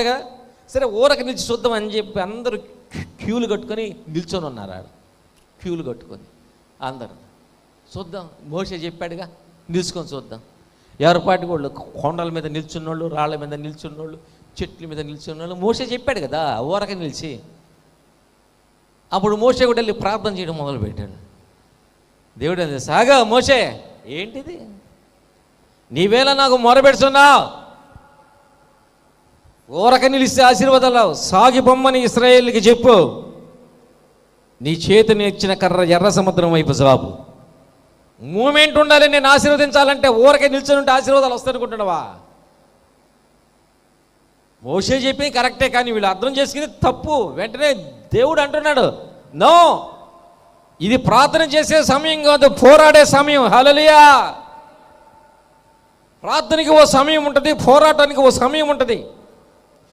కదా సరే ఊరక నిలిచి చూద్దాం అని చెప్పి అందరూ క్యూలు కట్టుకొని నిల్చొని ఉన్నారు ఆడ. క్యూలు కట్టుకొని అందరు. చూద్దాం మోసే చెప్పాడుగా నిలుచుకొని చూద్దాం. ఎవరిపాటి వాళ్ళు కొండల మీద నిల్చున్నోళ్ళు రాళ్ళ మీద నిల్చున్నోళ్ళు చెట్ల మీద నిల్చున్నోళ్ళు మోసే చెప్పాడు కదా ఊరక నిలిచి. అప్పుడు మోసే కూడా వెళ్ళి ప్రార్థన చేయడం మొదలుపెట్టాడు. దేవుడు అది సాగా మోసే ఏంటిది? నీవేళ నాకు మొరబెడుతున్నావు ఊరక నిలిస్తే ఆశీర్వాదాలు సాగి బొమ్మని ఇస్రాయేల్కి చెప్పు. నీ చేతిని ఇచ్చిన కర్ర ఎర్ర సముద్రం వైపు జవాబు మూమెంట్ ఉండాలి నేను ఆశీర్వదించాలంటే ఊరకే నిల్చొని ఉంటే ఆశీర్వాదాలు వస్తాయనుకుంటున్నావా మోసే చెప్పి కరెక్టే కానీ వీళ్ళు అర్థం చేసుకుని తప్పు. వెంటనే దేవుడు అంటున్నాడు నో ఇది ప్రార్థన చేసే సమయం కాదు పోరాడే సమయం. హలలియా ప్రార్థనకి ఓ సమయం ఉంటుంది పోరాటానికి ఓ సమయం ఉంటుంది.